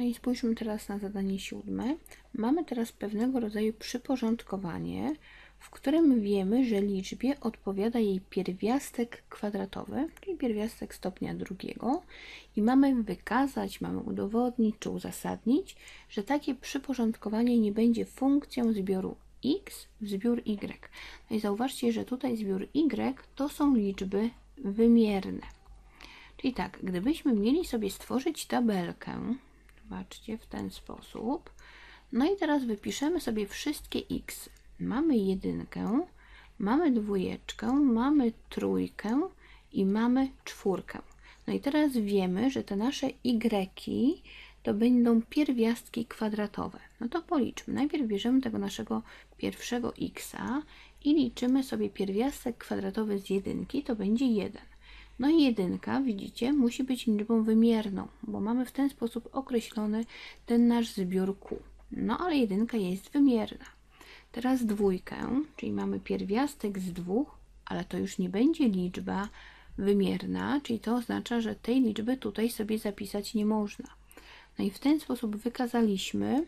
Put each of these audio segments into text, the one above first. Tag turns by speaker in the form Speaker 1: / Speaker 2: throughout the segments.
Speaker 1: No i spójrzmy teraz na zadanie siódme. Mamy teraz pewnego rodzaju przyporządkowanie, w którym wiemy, że liczbie odpowiada jej pierwiastek kwadratowy, czyli pierwiastek stopnia drugiego i mamy wykazać, mamy udowodnić czy uzasadnić, że takie przyporządkowanie nie będzie funkcją zbioru x w zbiór y. No i zauważcie, że tutaj zbiór y to są liczby wymierne. Czyli tak, gdybyśmy mieli sobie stworzyć tabelkę, zobaczcie, w ten sposób, no i teraz wypiszemy sobie wszystkie x. Mamy jedynkę, mamy dwójeczkę, mamy trójkę i mamy czwórkę. No i teraz wiemy, że te nasze y to będą pierwiastki kwadratowe. No to policzmy. Najpierw bierzemy tego naszego pierwszego x i liczymy sobie pierwiastek kwadratowy z jedynki, to będzie 1. No i jedynka, widzicie, musi być liczbą wymierną, bo mamy w ten sposób określony ten nasz zbiór Q. No ale jedynka jest wymierna. Teraz dwójkę, czyli mamy pierwiastek z dwóch, ale to już nie będzie liczba wymierna, czyli to oznacza, że tej liczby tutaj sobie zapisać nie można. No i w ten sposób wykazaliśmy,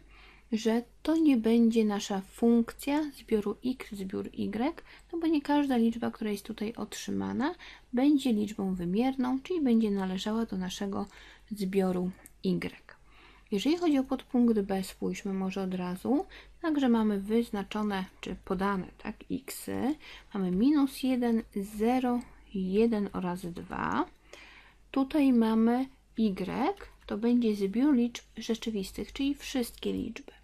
Speaker 1: że to nie będzie nasza funkcja zbioru x, zbiór y, no bo nie każda liczba, która jest tutaj otrzymana, będzie liczbą wymierną, czyli będzie należała do naszego zbioru y. Jeżeli chodzi o podpunkt B, spójrzmy może od razu. Także mamy wyznaczone, czy podane, tak, x. Mamy minus 1, 0, 1 oraz 2. Tutaj mamy y, to będzie zbiór liczb rzeczywistych, czyli wszystkie liczby.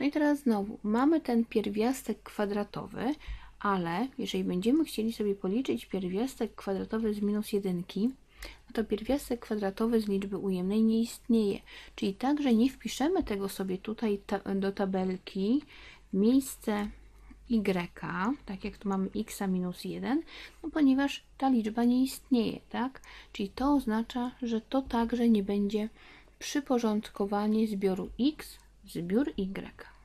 Speaker 1: No i teraz znowu mamy ten pierwiastek kwadratowy, ale jeżeli będziemy chcieli sobie policzyć pierwiastek kwadratowy z minus jedynki, no to pierwiastek kwadratowy z liczby ujemnej nie istnieje. Czyli także nie wpiszemy tego sobie tutaj ta do tabelki w miejsce y, tak jak tu mamy x minus 1, no ponieważ ta liczba nie istnieje, tak? Czyli to oznacza, że to także nie będzie przyporządkowanie zbioru x zbiór y.